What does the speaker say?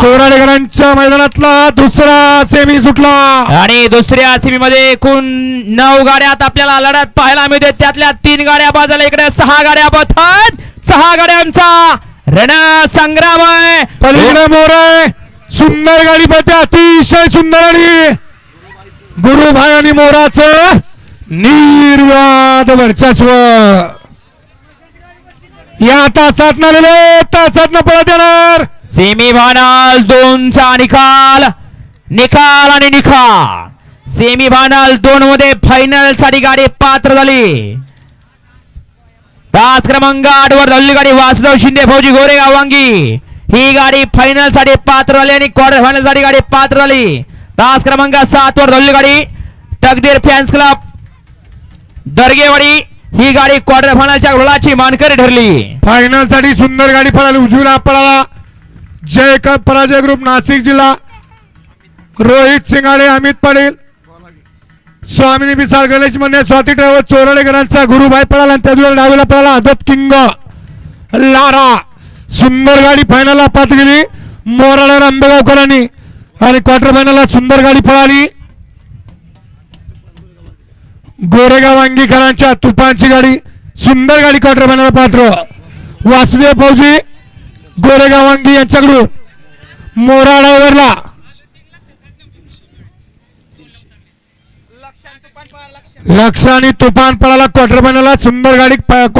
चोराडेकरांच्या मैदानातला दुसरा सेमी सुटला. आणि दुसऱ्या सीमी मध्ये एकूण नऊ गाड्यात आपल्याला लढत पाहायला मिळते. त्यातल्या तीन गाड्या बाजूला इकडे सहा गाड्या बथत सहा गाड्यांचा रण संग्राम आहे पलीकडे मोर आहे सुंदर गाडी पडते अतिशय सुंदर आणि गुरुभाई आणि मोराचं निर्वाद वर्चस्व. या तासात आलेले तासात पळत येणार. सेमीफायनल दोनचा निकाल. निकाल आणि निकाल सेमीफायनल दोन मध्ये फायनलसाठी गाडी पात्र झाली. तास क्रमांक आठ वर धरली गाडी वासुदेव शिंदे फौजी गोरेगाव वांगी. ही गाडी फायनलसाठी पात्र झाली आणि क्वार्टर फायनलसाठी गाडी पात्र झाली. तास क्रमांक सात वर धरली गाडी तकदीर फॅन्स क्लब. दर्गेवाडी ही गाडी क्वार्टर फायनलच्या गुलाची मानकरी ठरली. फायनलसाठी सुंदर गाडी पळाली उजवीला पळाला. जय कप पराजय ग्रुप नाशिक जिल्हा. रोहित सिंगाडे अमित पाटील. स्वामिनी विसाळ गणेश मंडळ स्वाती ट्रॅव्हल चोरडेकरांचा गुरुभाई पळाला आणि त्याच डावीला पळाला आदत किंग लारा. सुंदर गाडी फायनलला पात्र गेली. मोराडा आंबेगावकरांनी. आणि क्वार्टर फायनलला सुंदर गाडी पळाली. गोरेगाव अंगीकरांच्या तुपांची गाडी. सुंदर गाडी क्वार्टर फायनलला पात्र. वासुदेव फौजी. गोरेगावांगी यांच्याकडून मोरा लक्ष आणि तुफान पळाला क्वार्टर फायनलला सुंदर गाडी क्वार्टर